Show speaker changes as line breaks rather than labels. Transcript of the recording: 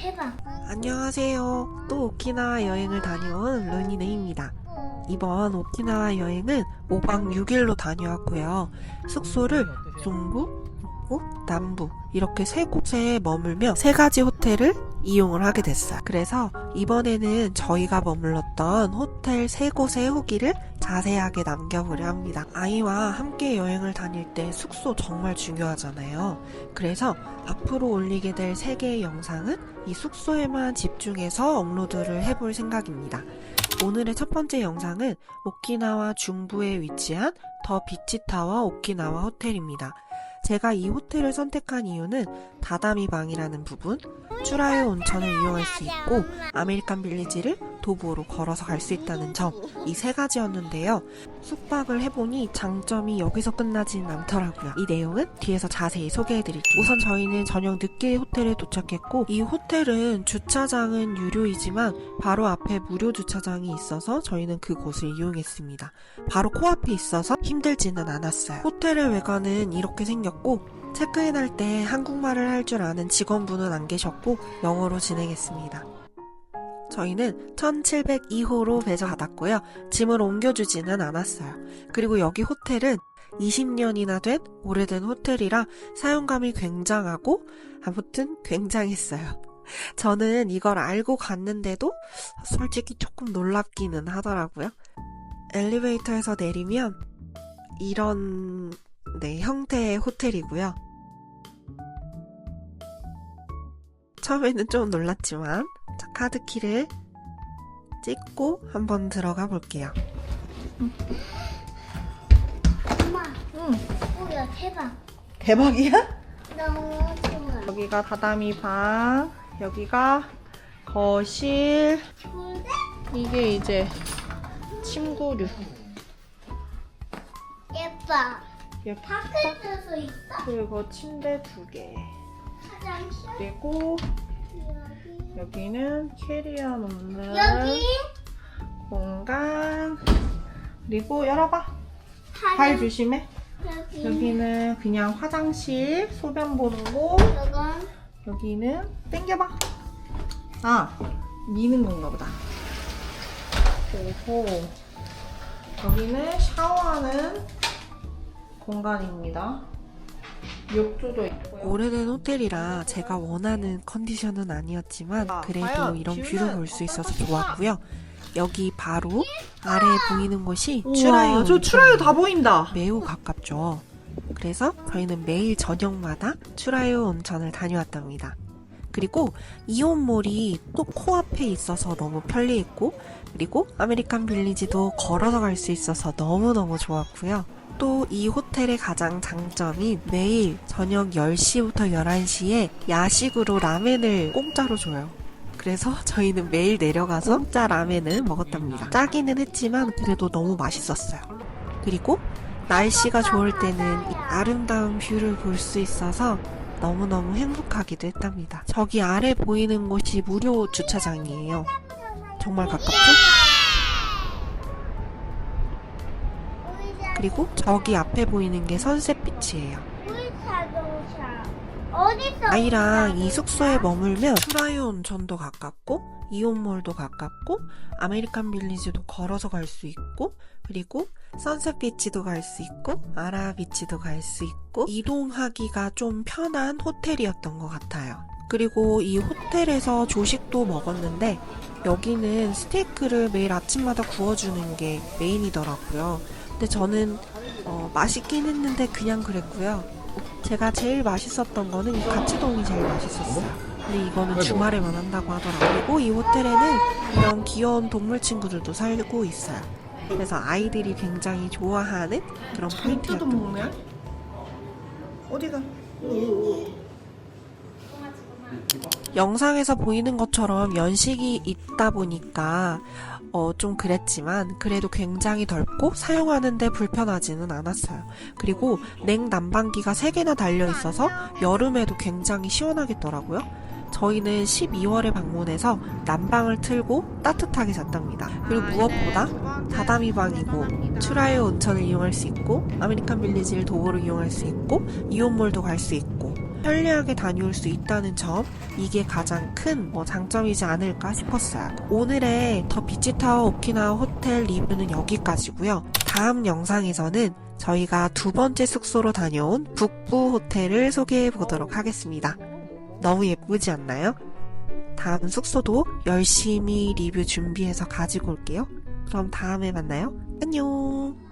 대박.
안녕하세요. 또 오키나와 여행을 다녀온 루니네입니다. 이번 오키나와 여행은 5박 6일로 다녀왔고요. 숙소를 중부, 북부, 남부 이렇게 세 곳에 머물며 세 가지 호텔을 이용을 하게 됐어요. 그래서 이번에는 저희가 머물렀던 호텔 세 곳의 후기를 자세하게 남겨보려 합니다. 아이와 함께 여행을 다닐 때 숙소 정말 중요하잖아요. 그래서 앞으로 올리게 될세 개의 영상은 이 숙소에만 집중해서 업로드를 해볼 생각입니다. 오늘의 첫 번째 영상은 오키나와 중부에 위치한 더 비치타워 오키나와 호텔입니다. 제가 이 호텔을 선택한 이유는 다다미 방이라는 부분, 쭈라요 온천을 이용할 수 있고 아메리칸 빌리지를 도보로 걸어서 갈 수 있다는 점, 이 세 가지였는데요. 숙박을 해보니 장점이 여기서 끝나진 않더라고요. 이 내용은 뒤에서 자세히 소개해드릴게요. 우선 저희는 저녁 늦게 호텔에 도착했고, 이 호텔은 주차장은 유료이지만 바로 앞에 무료 주차장이 있어서 저희는 그곳을 이용했습니다. 바로 코앞에 있어서 힘들지는 않았어요. 호텔의 외관은 이렇게 생겼고, 체크인할 때 한국말을 할 줄 아는 직원분은 안 계셨고, 영어로 진행했습니다. 저희는 1702호로 배정받았고요. 짐을 옮겨주지는 않았어요. 그리고 여기 호텔은 20년이나 된 오래된 호텔이라 사용감이 굉장하고 아무튼 굉장했어요. 저는 이걸 알고 갔는데도 솔직히 조금 놀랍기는 하더라고요. 엘리베이터에서 내리면 이런 네, 형태의 호텔이고요. 처음에는 좀 놀랐지만 자, 카드키를 찍고 한번 들어가 볼게요.
엄마.
응.
오야 대박.
대박이야?
너무 좋아.
여기가 다다미 방, 여기가 거실,
좋은데?
이게 이제 침구류.
예뻐.
예뻐.
밖에서 있어?
그리고 침대 두 개.
화장실.
그리고
여기.
여기는 캐리어 놓는
여기.
공간. 그리고 열어봐. 발
화장.
조심해.
여기.
여기는 그냥 화장실, 소변 보는 곳.
이건
여기는 땡겨봐. 아, 미는 건가 보다. 그리고 여기는 샤워하는 공간입니다. 욕조도 있고요.
오래된 호텔이라 제가 원하는 컨디션은 아니었지만 그래도
과연
이런 뷰를 볼 수 있어서 좋았고요. 여기 바로 아래에 보이는 곳이 추라요
저 추라요 다 보인다.
매우 가깝죠. 그래서 저희는 매일 저녁마다 추라요 온천을 다녀왔답니다. 그리고 이온몰이 또 코앞에 있어서 너무 편리했고 그리고 아메리칸 빌리지도 걸어서 갈 수 있어서 너무너무 좋았고요. 또 이 호텔의 가장 장점인 매일 저녁 10시부터 11시에 야식으로 라멘을 공짜로 줘요. 그래서 저희는 매일 내려가서 공짜 라멘을 먹었답니다. 짜기는 했지만 그래도 너무 맛있었어요. 그리고 날씨가 좋을 때는 이 아름다운 뷰를 볼 수 있어서 너무너무 행복하기도 했답니다. 저기 아래 보이는 곳이 무료 주차장이에요. 정말 가깝죠? 그리고 저기 앞에 보이는 게 선셋빛이에요. 아이랑 이 숙소에 머물면 프라이오 온천도 가깝고 이온몰도 가깝고 아메리칸 빌리지도 걸어서 갈 수 있고 그리고 선셋 비치도 갈 수 있고 아라 비치도 갈 수 있고 이동하기가 좀 편한 호텔이었던 것 같아요. 그리고 이 호텔에서 조식도 먹었는데 여기는 스테이크를 매일 아침마다 구워주는 게 메인이더라고요. 근데 저는 어, 맛있긴 했는데 그냥 그랬고요. 제가 제일 맛있었던 거는 이 가츠동이 제일 맛있었어요. 근데 이거는 주말에만 한다고 하더라고요. 그리고 이 호텔에는 이런 귀여운 동물 친구들도 살고 있어요. 그래서 아이들이 굉장히 좋아하는 그런
잘
포인트였던 것
뜯어먹네. 어디가?
영상에서 보이는 것처럼 연식이 있다 보니까 어, 좀 그랬지만 그래도 굉장히 덜고 사용하는데 불편하지는 않았어요. 그리고 냉난방기가 3개나 달려 있어서 여름에도 굉장히 시원하겠더라고요. 저희는 12월에 방문해서 난방을 틀고 따뜻하게 잤답니다. 그리고 무엇보다 다다미 방이고 추라요 온천을 이용할 수 있고 아메리칸 빌리지를 도보로 이용할 수 있고 이온몰도 갈 수 있고 편리하게 다녀올 수 있다는 점, 이게 가장 큰 뭐 장점이지 않을까 싶었어요. 오늘의 더 비치타워 오키나와 호텔 리뷰는 여기까지고요. 다음 영상에서는 저희가 두 번째 숙소로 다녀온 북부 호텔을 소개해 보도록 하겠습니다. 너무 예쁘지 않나요? 다음 숙소도 열심히 리뷰 준비해서 가지고 올게요. 그럼 다음에 만나요. 안녕!